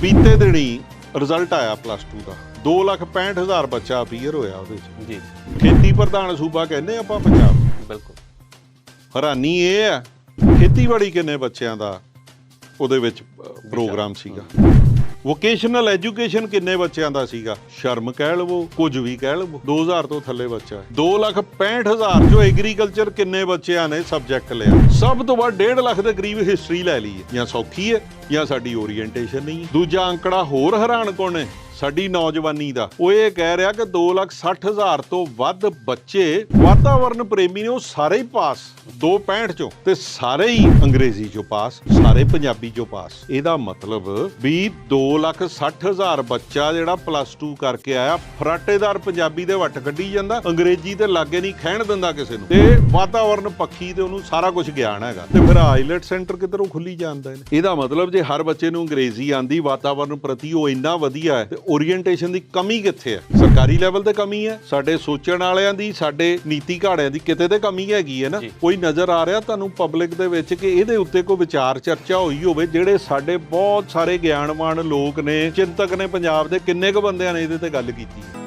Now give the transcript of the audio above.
ਬੀਤੇ ਦਿਨੀ ਰਿਜ਼ਲਟ ਆਇਆ ਪਲੱਸ 2 ਦਾ। 265000 ਬੱਚਾ ਅਪੀਅਰ ਹੋਇਆ ਉਹਦੇ ਚ। ਜੀ। ਖੇਤੀ ਪ੍ਰਧਾਨ ਸੂਬਾ ਕਹਿੰਦੇ ਆਪਾਂ ਪੰਜਾਬ ਬਿਲਕੁਲ। ਹੈਰਾਨੀ ਇਹ ਹੈ ਖੇਤੀਬਾੜੀ ਕਿੰਨੇ ਬੱਚਿਆਂ ਦਾ ਉਹਦੇ ਵਿੱਚ ਪ੍ਰੋਗਰਾਮ ਸੀਗਾ। ਵੋਕੇਸ਼ਨਲ ਐਜੂਕੇਸ਼ਨ ਕਿੰਨੇ ਬੱਚਿਆਂ ਦਾ ਸੀਗਾ? ਸ਼ਰਮ ਕਹਿ ਲਵੋ, ਕੁਝ ਵੀ ਕਹਿ ਲਵੋ। 2000 ਤੋਂ ਥੱਲੇ ਬੱਚਾ ਹੈ। 265000 ਜੋ ਐਗਰੀਕਲਚਰ ਕਿੰਨੇ ਬੱਚਿਆਂ ਨੇ ਸਬਜੈਕਟ ਲਿਆ? ਸਭ ਤੋਂ ਵੱਧ 1.5 ਲੱਖ ਦੇ ਕਰੀਬ ਹਿਸਟਰੀ ਲੈ ਲਈ ਹੈ। ਜਾਂ ਸੌਖੀ ਹੈ, ਜਾਂ ਸਾਡੀ ਓਰੀਐਂਟੇਸ਼ਨ ਨਹੀਂ ਹੈ। ਦੂਜਾ ਅੰਕੜਾ ਹੋਰ ਹੈਰਾਨ ਕੋਣ ਹੈ? ਸਾਡੀ ਨੌਜਵਾਨੀ ਦਾ। ਉਹ ਇਹ ਕਹਿ ਰਿਹਾ ਕਿ 260000 ਤੋਂ ਵੱਧ ਬੱਚੇ ਵਾਤਾਵਰਣ ਪ੍ਰੇਮੀ ਨੇ, ਉਹ ਸਾਰੇ ਹੀ ਪਾਸ। 265 ਚੋਂ। ਤੇ ਸਾਰੇ ਹੀ ਅੰਗਰੇਜ਼ੀ ਚੋਂ ਪਾਸ, ਸਾਰੇ ਪੰਜਾਬੀ ਚੋਂ ਪਾਸ। ਇਹਦਾ ਮਤਲਬ ਵੀ 260000 ਬੱਚਾ ਜਿਹੜਾ ਪਲੱਸ 2 ਕਰਕੇ ਆਇਆ, ਫਰਾਟੇਦਾਰ ਪੰਜਾਬੀ ਦੇ ਵੱਟ ਕੱਢੀ ਜਾਂਦਾ, ਅੰਗਰੇਜ਼ੀ ਤੇ ਲਾਗੇ ਨਹੀਂ ਖਹਿਣ ਦਿੰਦਾ ਕਿਸੇ ਨੂੰ। ਤੇ ਵਾਤਾਵਰਣ ਪੱਖੀ ਤੇ ਉਹਨੂੰ ਸਾਰਾ ਕੁਝ ਗਿਆਨ ਹੈਗਾ। ਤੇ ਫਿਰ ਆਈਲੈਟ ਸੈਂਟਰ ਕਿਧਰੋਂ ਖੁੱਲੀ ਜਾਂਦਾ ਇਹਦਾ ਮਤਲਬ ਜੇ ਹਰ ਬੱਚੇ ਨੂੰ ਅੰਗਰੇਜ਼ੀ ਆਂਦੀ ਵਾਤਾਵਰਣ ਪ੍ਰਤੀ ਉਹ ਇੰਨਾ ਵਧੀਆ ਹੈ, ਤੇ ਓਰੀਐਂਟੇਸ਼ਨ ਦੀ ਕਮੀ ਕਿੱਥੇ ਹੈ? ਸਰਕਾਰੀ ਲੈਵਲ ਤੇ ਕਮੀ ਹੈ ਸਾਡੇ ਸੋਚਣ ਵਾਲਿਆਂ ਦੀ ਸਾਡੇ ਨੀਤੀ ਘਾੜਿਆਂ ਦੀ ਕਿਤੇ ਤੇ ਕਮੀ ਹੈਗੀ ਹੈ ਨਾ। ਕੋਈ ਨਜ਼ਰ ਆ ਰਿਹਾ ਤੁਹਾਨੂੰ ਪਬਲਿਕ ਦੇ ਵਿੱਚ ਕਿ ਇਹਦੇ ਉੱਤੇ ਕੋਈ ਵਿਚਾਰ ਚਰਚਾ ਹੋਈ ਹੋਵੇ ਜਿਹੜੇ ਸਾਡੇ ਬਹੁਤ ਸਾਰੇ ਗਿਆਨਵਾਨ ਲੋਕ ਨੇ ਚਿੰਤਕ ਨੇ ਪੰਜਾਬ ਦੇ ਕਿੰਨੇ ਕੁ ਬੰਦਿਆਂ ਨੇ ਇਹਦੇ ਤੇ ਗੱਲ ਕੀਤੀ?